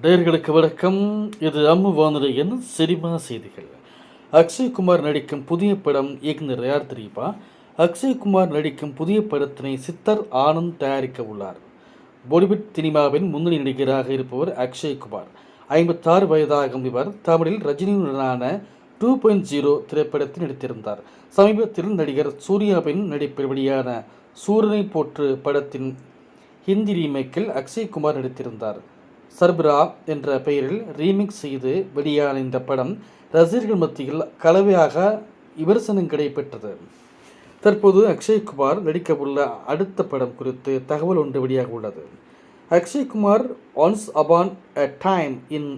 நேர்களுக்கு வணக்கம். இது அம்மு வானொலியின் சினிமா செய்திகள். அக்ஷய்குமார் நடிக்கும் புதிய படம் இயக்குனர் யார் தெரியுமா? அக்ஷய்குமார் நடிக்கும் புதிய படத்தினை சித்தர் ஆனந்த் தயாரிக்க உள்ளார். பாலிவுட் சினிமாவின் முன்னணி நடிகராக இருப்பவர் அக்ஷய்குமார். ஐம்பத்தாறு வயதாகும் இவர் தமிழில் ரஜினியுடனான டூ பாயிண்ட் ஜீரோ திரைப்படத்தில் நடித்திருந்தார். சமீபத்தில் நடிகர் சூர்யாவின் நடிப்பில் வெளியான சூரனை போற்று படத்தின் ஹிந்தி ரீமேக்கில் அக்ஷய்குமார் நடித்திருந்தார். சர்பரா என்ற பெயரில் ரீமிக்ஸ் செய்து வெளியான இந்த படம் ரசிகர்கள் மத்தியில் கலவையாக விமர்சனம் கிடைப்பெற்றது. தற்போது அக்ஷய்குமார் நடிக்கவுள்ள அடுத்த படம் குறித்து தகவல் ஒன்று வெளியாக உள்ளது. Akshay Kumar once upon a time in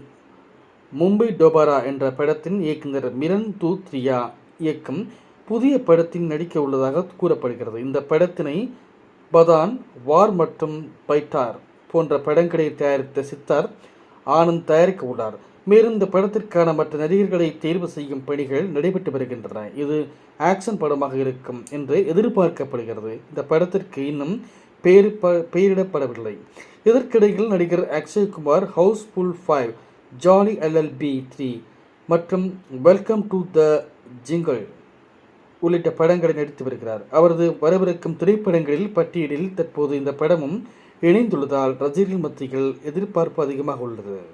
Mumbai Dobaara என்ற படத்தின் இயக்குனர் மிரன் தூத்ரியா இயக்கம் புதிய படத்தில் நடிக்க உள்ளதாக கூறப்படுகிறது. இந்த படத்தினை பதான் வார் மற்றும் பைட்டார் போன்ற படங்களை தயாரித்த சித்தார் ஆனந்த் தயாரிக்க உள்ளார். மேலும் இந்த படத்திற்கான மற்ற நடிகர்களை தேர்வு செய்யும் பணிகள் நடைபெற்று வருகின்றன. இது ஆக்ஷன் படமாக இருக்கும் என்று எதிர்பார்க்கப்படுகிறது. இந்த படத்திற்கு இன்னும் பெயர் ப பெயரிடப்படவில்லை. இதற்கிடையில் நடிகர் Akshay Kumar Housefull five Jolly LLB three மற்றும் வெல்கம் டு த ஜிங்கிள் உள்ளிட்ட படங்களை நடித்து வருகிறார். அவரது வரவிருக்கும் திரைப்படங்களில் பட்டியலில் தற்போது இந்த படமும் இணைந்துள்ளதால் ரசிகர்கள் மத்தியில் எதிர்பார்ப்பு அதிகமாக உள்ளது.